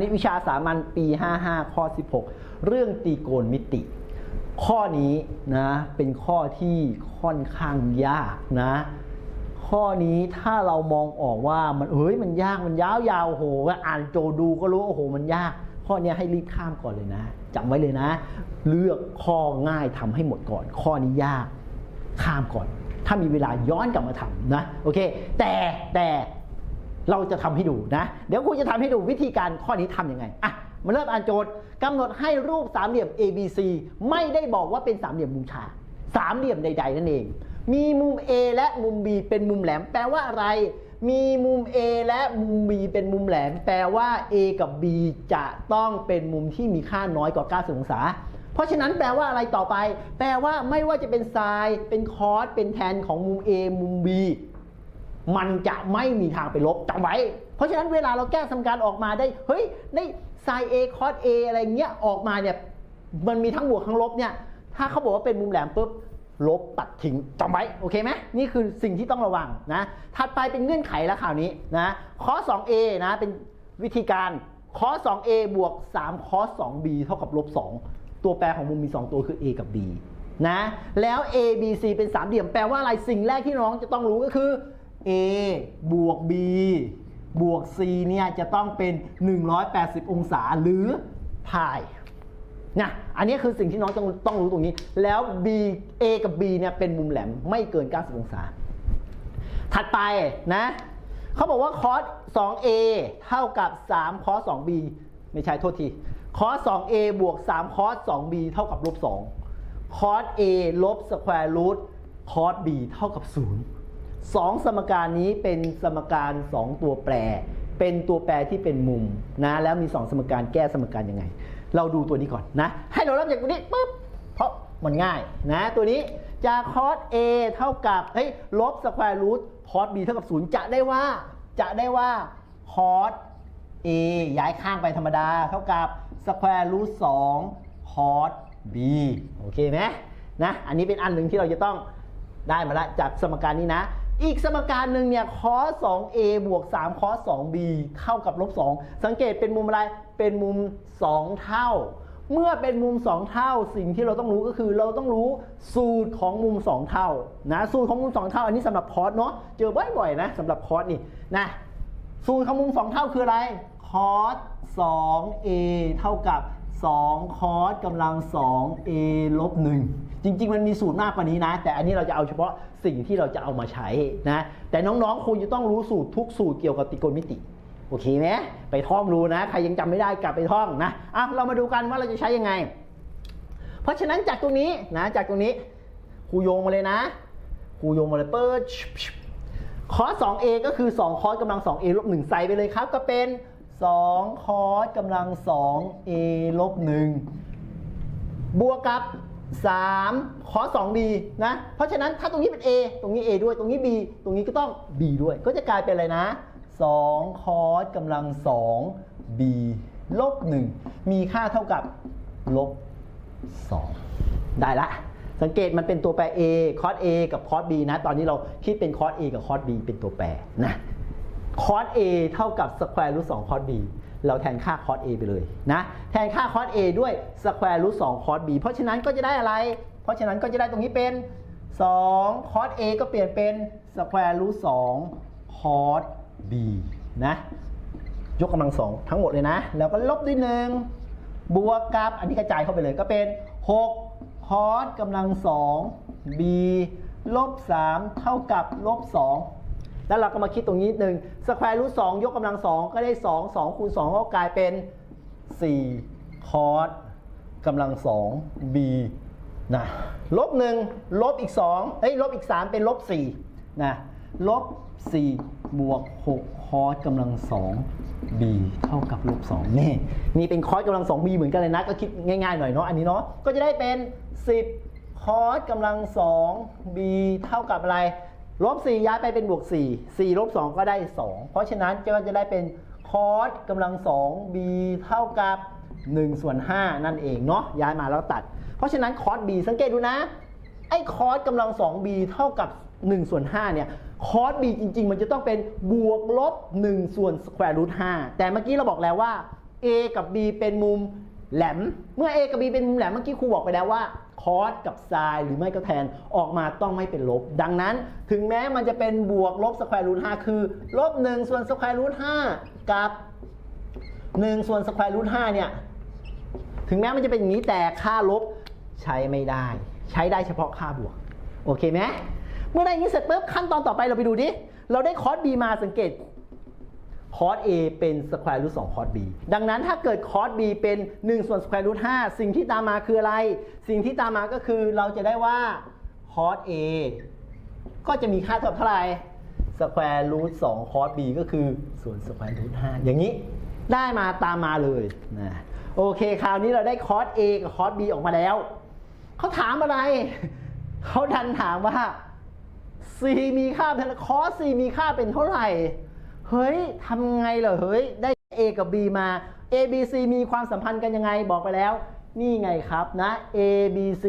ณิตวิชาสามัญปี 55 ข้อ 16 เรื่องตีโกณมิติ ข้อนี้นะเป็นข้อที่ค่อนข้างยากนะ ข้อนี้ถ้าเรามองออกว่ามันเฮ้ยมันยากมันยาวๆโอ้โหอ่านโจดูก็รู้โอ้โหมันยาก ข้อนี้ให้รีบข้ามก่อนเลยนะจำไว้เลยนะ เลือกข้อง่ายทำให้หมดก่อน ข้อนี้ยากข้ามก่อน ถ้ามีเวลาย้อนกลับมาทำนะโอเค แต่แต่ เราจะทำให้ดูนะ เดี๋ยวครูจะทำให้ดูวิธีการข้อนี้ทำยังไงอะมาเริ่มอ่านโจทย์กำหนดให้รูปสามเหลี่ยม ABC ไม่ได้บอกว่าเป็นสามเหลี่ยมมุมฉากสามเหลี่ยมใด ๆ นั่นเอง มีมุม A และมุม B เป็นมุมแหลม แปลว่าอะไร มีมุม A และมุม B เป็นมุมแหลม แปลว่า A กับ B จะต้องเป็นมุมที่มีค่าน้อยกว่า 90 องศา เพราะฉะนั้นแปลว่าอะไรต่อไป แปลว่าไม่ว่าจะเป็นไซน์เป็นคอสเป็นแทนของมุม A มุม B มันจะไม่มีทางไปลบจำไว้ เพราะฉะนั้นเวลาเราแก้สมการออกมาได้ เฮ้ยได้ไซน์ A คอส A ออะไรเงี้ยออกมาเนี่ยมันมีทั้งบวกทั้งลบเนี่ยถ้าเขาบอกว่าเป็นมุมแหลมปุ๊บลบตัดทิ้งจำไว้โอเคไหมนี่คือสิ่งที่ต้องระวังนะถัดไปเป็นเงื่อนไขแล้วข่าวนี้นะคอส 2a นะเป็นวิธีการคอส 2a บวก3คอส 2b เท่ากับลบ2ตัวแปรของมุมมี 2 ตัวคือ a กับ b นะแล้ว a b c เป็นสามเหลี่ยมแปลว่าอะไรสิ่งแรกที่น้องจะต้องรู้ก็คือ a บวก b บวก c เนี่ยจะต้องเป็น 180 องศาหรือพายนะอันนี้คือสิ่งที่น้องต้องต้องรู้ตรงนี้ แล้ว B A กับ B เนี่ยเป็นมุมแหลมไม่เกิน 90 องศา ถัดไปนะเขาบอกว่าคอส 2A เท่ากับ 3 คอส 2B ไม่ใช่โทษทีคอส 2A บวก 3 คอส 2B เท่ากับลบ 2 คอส A ลบสแควร์รูทคอส B เท่ากับ 0 สองสมการนี้เป็นสมการ2ตัวแปร เป็นตัวแปรที่เป็นมุมนะแล้วมี2สมการแก้สมการยังไง เราดูตัวนี้ก่อนนะ ให้เราเริ่มจากตัวนี้ปุ๊บเพราะมันง่ายนะตัวนี้จะคอส A เท่ากับเฮ้ยลบสแควร์รูทคอส B เท่ากับ 0 จะได้ว่าจะได้ว่าคอส A ย้ายข้างไปธรรมดา เท่ากับสแควร์รูท2คอส B โอเคไหมนะอันนี้เป็นอันหนึ่งที่เราจะต้องได้มาแล้วจากสมการนี้นะ อีกสมการหนึ่งเนี่ยคอส 2a บวก3คอส 2b เท่ากับลบ 2 สังเกตเป็นมุมอะไร เป็นมุม 2 เท่า เมื่อเป็นมุม 2 เท่า สิ่งที่เราต้องรู้ก็คือเราต้องรู้สูตรของมุม 2 เท่านะสูตรของมุม 2 เท่า อันนี้สำหรับคอสเนาะเจอบ่อยๆนะสำหรับคอสนี่นะสูตรของมุม 2 เท่าคืออะไรคอส 2a เท่ากับ2คอสกำลัง 2a ลบ1จริง ๆ มันมีสูตรมากกว่านี้นะ แต่อันนี้เราจะเอาเฉพาะ สิ่งที่เราจะเอามาใช้นะ แต่น้องๆคุณจะต้องรู้สูตรทุกสูตรเกี่ยวกับตรีโกณมิติ โอเคไหมไปท่องรู้นะ ใครยังจำไม่ได้กลับไปท่องนะอะเรามาดูกันว่าเราจะใช้ยังไง เพราะฉะนั้นจากตรงนี้นะ จากตรงนี้ครูโยงมาเลยนะครูโยงมาเลยเปิดคอส 2a ก็คือ 2 คอสกำลัง 2a ลบ1ใส่ไปเลยครับ ก็เป็น 2 คอสกำลัง 2a ลบ1บวกกับ 3 คอส 2b นะ เพราะฉะนั้นถ้าตรงนี้เป็น a ตรงนี้ a ด้วย ตรงนี้ b ตรงนี้ก็ต้อง b ด้วย ก็จะกลายเป็นอะไรนะ 2 คอสกำลัง 2 b ลบ 1 มีค่าเท่ากับลบ 2 ได้ละ สังเกตมันเป็นตัวแปร a คอส a กับคอส b นะ ตอนนี้เราคิดเป็นคอส a กับคอส b เป็นตัวแปรนะ คอส a เท่ากับสแควร์รูท2คอส b เราแทนค่าคอส a ไปเลยนะแทนค่าคอส a ด้วยสแควร์รูท2คอส b เพราะฉะนั้นก็จะได้อะไร เพราะฉะนั้นก็จะได้ตรงนี้เป็น2คอส a ก็เปลี่ยนเป็นสแควร์รูท2คอส b นะยกกำลังสองทั้งหมดเลยนะ แล้วก็ลบด้วยหนึ่งบวกกับอันนี้กระจายเข้าไปเลยก็เป็น6คอสกำลังสอง b ลบ3เท่ากับลบ2 แล้วเราก็มาคิดตรงนี้นิดนึงสแควร์รูทสองยกกำลังสองก็ได้2 2คูณ2ก็กลายเป็น4คอสกำลังสอง b นะลบ1ลบอีก2เอ้ยลบอีก3เป็นลบ4นะลบ4บวก6คอสกำลัง2 b เท่ากับลบ2นี่นี่เป็นคอสกำลัง2 b เหมือนกันเลยนะ ก็คิดง่ายๆหน่อยเนาะอันนี้เนาะก็จะได้เป็น 10 คอสกำลัง2 b เท่ากับอะไร ลบ4ย้ายไปเป็นบวก 4 4ลบ2ก็ได้ 2 เพราะฉะนั้นก็จะได้เป็นคอสกำลัง 2 b เท่ากับ1ส่วน5นั่นเองเนาะย้ายมาแล้วตัด เพราะฉะนั้นคอส b สังเกตดูนะ ไอ้คอสกำลัง 2b เท่ากับ1ส่วน5เนี่ยคอส b จริง ๆ มันจะต้องเป็นบวกลบ1ส่วนสแควร์รูท5แต่เมื่อกี้เราบอกแล้วว่า A กับ B เป็นมุมแหลม เมื่อ A กับ B เป็นมุมแหลมเมื่อกี้ครูบอกไปแล้วว่า คอสกับไซน์หรือไม่ก็แทนออกมาต้องไม่เป็นลบ ดังนั้นถึงแม้มันจะเป็นบวกลบสแควร์รูท5คือลบ1ส่วนสแควร์รูท5กับ1ส่วนสแควร์รูท5เนี่ยถึงแม้มันจะเป็นอย่างนี้แต่ค่าลบใช้ไม่ได้ ใช้ได้เฉพาะค่าบวก โอเคไหมเมื่อได้อย่างนี้เสร็จปุ๊บขั้นตอนต่อไปเราไปดูดิเราได้คอส b มาสังเกต คอส A เป็นสแควร์รูท2คอส B ดังนั้นถ้าเกิดคอส B เป็น 1 ส่วนสแควร์รูท5สิ่งที่ตามมาคืออะไร สิ่งที่ตามมาก็คือเราจะได้ว่าคอส A ก็จะมีค่าเท่าเท่าไหร่สแควร์รูท2คอส B ก็คือส่วนสแควร์รูท5อย่างนี้ได้มาตามมาเลยนะโอเคคราวนี้เราได้คอส A กับคอส B ออกมาแล้ว เขาถามอะไร เขาดันถามว่า c มีค่าเป็นคอส c มีค่าเป็นเท่าไหร่ เฮ้ยทำไงเหรอเฮ้ยได้ a กับ b มา a b c มีความสัมพันธ์กันยังไงบอกไปแล้ว นี่ไงครับนะ a b c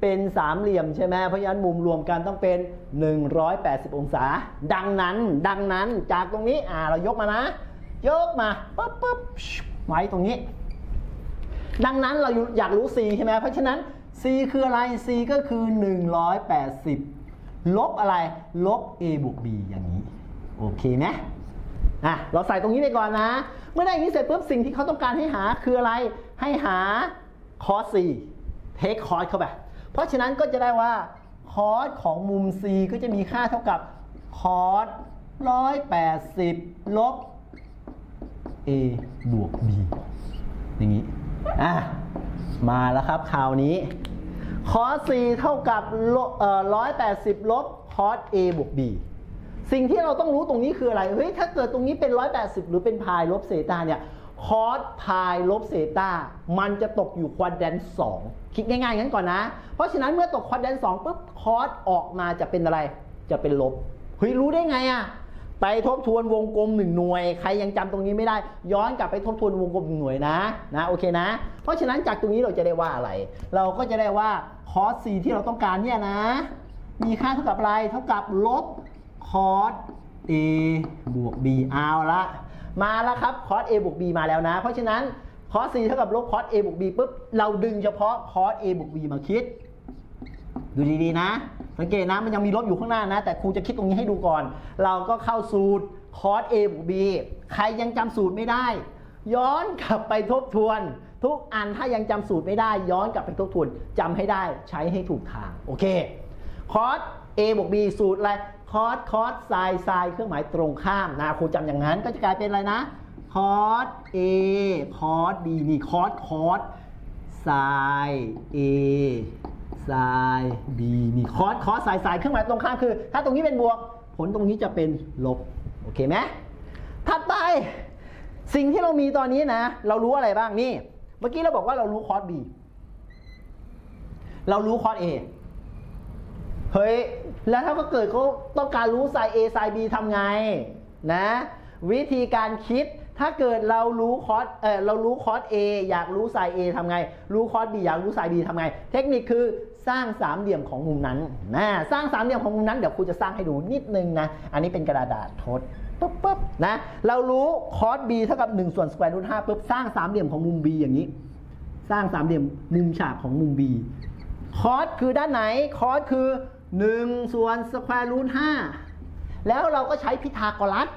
เป็นสามเหลี่ยมใช่ไหมเพราะฉะนั้นมุมรวมกันต้องเป็น 180 องศา ดังนั้นดังนั้นจากตรงนี้อ่าเรายกมานะ ยกมาปั๊บปั๊บไว้ตรงนี้ ดังนั้นเราอยากรู้ c ใช่ไหมเพราะฉะนั้น c คืออะไร c ก็คือ 180 ลบอะไร ลบ a บวก b อย่างนี้ โอเคไหม อะเราใส่ตรงนี้ไปก่อนนะ เมื่อได้อย่างนี้เสร็จปุ๊บสิ่งที่เขาต้องการให้หาคืออะไร ให้หา cos c เทค cos เข้าไป เพราะฉะนั้นก็จะได้ว่า cos ของมุม c ก็จะมีค่าเท่ากับ cos 180 ลบ a บวก b อย่างนี้ อะ มาแล้วครับคราวนี้ cos 4เท่ากับลบเอ่อ180ลบ cos a บวก b สิ่งที่เราต้องรู้ตรงนี้คืออะไรเฮ้ยถ้าเกิดตรงนี้เป็น 180 หรือเป็นพายลบเซตาเนี่ย cos พายลบเซตามันจะตกอยู่ควอดแดน2คิดง่ายๆงั้นก่อนนะ เพราะฉะนั้นเมื่อตกควอดแดน2ปุ๊บ cos ออกมาจะเป็นอะไรจะเป็นลบเฮ้ยรู้ได้ไงอะไปทบทวนวงกลมหนึ่งหน่วย ใครยังจำตรงนี้ไม่ได้ ย้อนกลับไปทบทวนวงกลมหนึ่งหน่วยนะนะโอเคนะ เพราะฉะนั้นจากตรงนี้เราจะได้ว่าอะไร เราก็จะได้ว่า cos 4ที่เราต้องการเนี่ยนะ มีค่าเท่ากับอะไรเท่ากับลบ cos a บวก b เอาละ มาแล้วครับ cos a บวก b มาแล้วนะ เพราะฉะนั้น cos 4เท่ากับลบ cos a บวก b ปุ๊บ เราดึงเฉพาะ cos a บวก b มาคิด ดูดีๆนะ สังเกตนะ มันยังมีลบอยู่ข้างหน้านะ แต่ครูจะคิดตรงนี้ให้ดูก่อน เราก็เข้าสูตร cos a บวก b ใครยังจำสูตรไม่ได้ ย้อนกลับไปทบทวนทุกอันถ้ายังจำสูตรไม่ได้ ย้อนกลับไปทบทวนจำให้ได้ใช้ให้ถูกทาง โอเค cos a บวก b สูตรอะไร cos cos sin sin เครื่องหมายตรงข้ามนะครูจำอย่างนั้นก็จะกลายเป็นอะไรนะ cos a cos b นี่ cos cos sin a sin b นี่ cos cos sin sin เครื่องหมายตรงข้ามคือ ถ้าตรงนี้เป็นบวก ผลตรงนี้จะเป็นลบโอเคไหมถัดไปสิ่งที่เรามีตอนนี้นะ เรารู้อะไรบ้างนี่ เมื่อกี้เราบอกว่าเรารู้ cos b เรารู้ cos a เเฮ้ย แล้วถ้าก็เกิดเขาต้องการรู้ sin a sin b ทำไงนะ วิธีการคิดถ้าเกิดเรารู้ cos เออเรารู้ cos a อยากรู้ sin a ทำไง รู้ cos b อยากรู้ sin b ทำไง เทคนิคคือสร้างสามเหลี่ยมของมุมนั้นนะสร้างสามเหลี่ยมของมุมนั้นเดี๋ยวครูจะสร้างให้ดูนิดนึงนะ อันนี้เป็นกระดาษทดปุ๊บปุ๊บนะ เรารู้ cos b เท่ากับ1ส่วน square root 5ปุ๊บสร้างสามเหลี่ยมของมุม b อย่างนี้ สร้างสามเหลี่ยมมุมฉากของมุม b คอสคือด้านไหน คอสคือ 1 ส่วนสแควร์รูท5แล้วเราก็ใช้พิทาโกรัส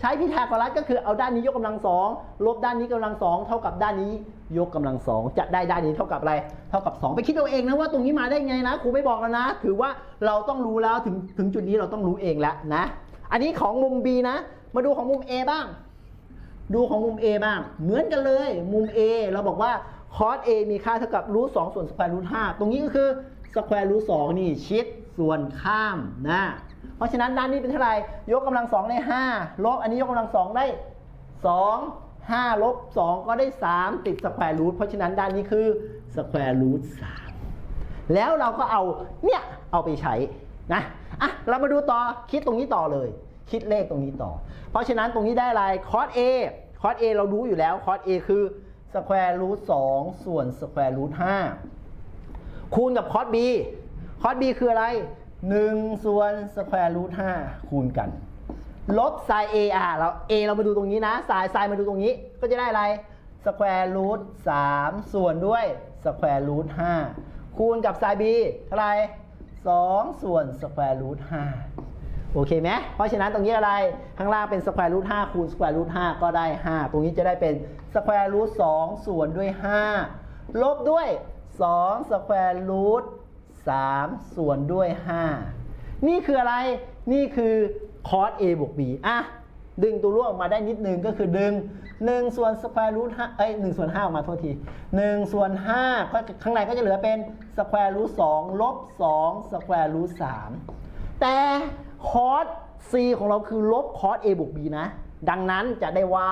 ใช้พิทาโกรัสก็คือเอาด้านนี้ยกกำลังสองลบด้านนี้กำลังสองเท่ากับด้านนี้ยกกำลังสองจะได้ด้านนี้เท่ากับอะไร เท่ากับ 2 ไปคิดเอาเองนะว่าตรงนี้มาได้ไงนะครูไม่บอกแล้วนะ ถือว่าเราต้องรู้แล้วถึงถึงจุดนี้เราต้องรู้เองแล้วนะ อันนี้ของมุม B นะ มาดูของมุม A บ้าง ดูของมุม A บ้าง เหมือนกันเลยมุม A เราบอกว่า cos A มีค่าเท่ากับรูท2ส่วนสแควร์รูท5ตรงนี้ก็คือสแควร์รูท2นี่ชิด ส่วนข้ามนะ เพราะฉะนั้นด้านนี้เป็นเท่าไหร่ยกกำลัง2ได้5ลบอันนี้ยกกำลัง2ได้2 5ลบ2ก็ได้3ติดสแควร์รูทเพราะฉะนั้นด้านนี้คือสแควร์รูท3แล้วเราก็เอาเนี่ยเอาไปใช้นะอะเรามาดูต่อคิดตรงนี้ต่อเลย คิดเลขตรงนี้ต่อ เพราะฉะนั้นตรงนี้ได้อะไร cos A cos A เรารู้อยู่แล้ว cos A คือสแควร์รูท2ส่วนสแควร์รูท5คูณกับ cos B cos B คอส b คืออะไร 1 ส่วนสแควร์รูท5คูณกัน ลบ sin A อะเรา A เรามาดูตรงนี้นะ sin sin มาดูตรงนี้ ก็จะได้อะไรสแควร์รูทสามส่วนด้วยสแควร์รูทห้าคูณกับไซน์ b เท่าไหร่สองส่วนสแควร์รูทห้าโอเคไหมเพราะฉะนั้นตรงนี้อะไร ข้างล่างเป็นสแควร์รูทห้าคูณสแควร์รูทห้าก็ได้5ตรงนี้จะได้เป็นสแควร์รูทสองส่วนด้วย5ลบด้วย2สแควร์รูท 3 ส่วนด้วย 5 นี่คืออะไรนี่คือคอส a บวก b อะดึงตัวร่วออกมาได้นิดนึงก็คือดึง 1 ส่วนสแควร์รูท5เอ้ย1ส่วน5ออกมาโทษที 1 ส่วน5ก็ข้างในก็จะเหลือเป็นสแควร์รูท2ลบ2สแควร์รูท3แต่คอส c ของเราคือลบคอส a บวก b นะ ดังนั้นจะได้ว่า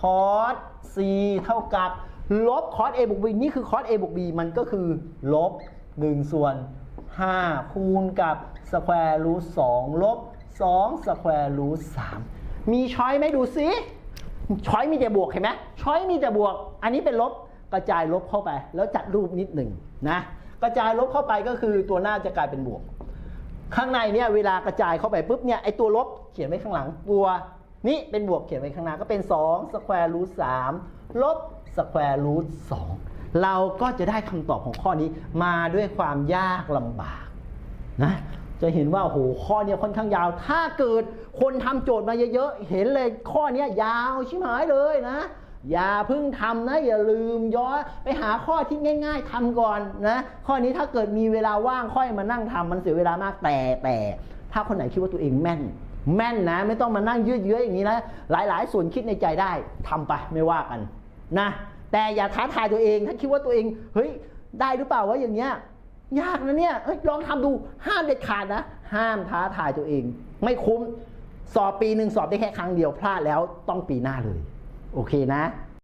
คอส c เท่ากับลบคอส a บวก b นี่คือคอส a บวก b มันก็คือลบ 1 ส่วน 5 คูณกับสแควร์รูท2ลบ2สแควร์รูท3มีช้อยไหมดูซิช้อยมีแต่บวกเห็นไหมช้อยมีแต่บวก อันนี้เป็นลบกระจายลบเข้าไป แล้วจัดรูปนิดหนึ่งนะกระจายลบเข้าไปก็คือตัวหน้าจะกลายเป็นบวก ข้างในเนี่ยเวลากระจายเข้าไปปุ๊บเนี่ยไอตัวลบเขียนไว้ข้างหลังตัวนี่เป็นบวกเขียนไว้ข้างหน้าก็เป็น2สแควร์รูท3ลบสแควร์รูท2 เราก็จะได้คำตอบของข้อนี้มาด้วยความยากลำบากนะจะเห็นว่าโอ้โหข้อนี้ค่อนข้างยาว ถ้าเกิดคนทำโจทย์มาเยอะๆ เห็นเลยข้อนี้ยยาวชิบหายเลยนะ อย่าเพิ่งทำนะ อย่าลืมย้อนไปหาข้อที่ง่าย ๆทำก่อนนะ ข้อนี้ถ้าเกิดมีเวลาว่างค่อยมานั่งทำมันเสียเวลามากแต่แต่ ถ้าคนไหนคิดว่าตัวเองแม่นแม่นนะ ไม่ต้องมานั่งยืดเยื้ออย่างนี้นะ หลายๆ ส่วนคิดในใจได้ทำไปไม่ว่ากันนะ แต่อย่าท้าทายตัวเอง ถ้าคิดว่าตัวเอง เฮ้ย ได้หรือเปล่าวะอย่างเงี้ย ยากนะเนี่ยเอ้ยลองทำดู ห้ามเด็ดขาดนะ ห้ามท้าทายตัวเอง ไม่คุ้ม สอบปีหนึ่งสอบได้แค่ครั้งเดียว พลาดแล้วต้องปีหน้าเลย โอเคนะ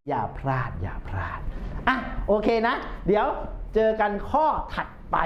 อย่าพลาด อย่าพลาด อะ โอเคนะ เดี๋ยวเจอกันข้อถัดไป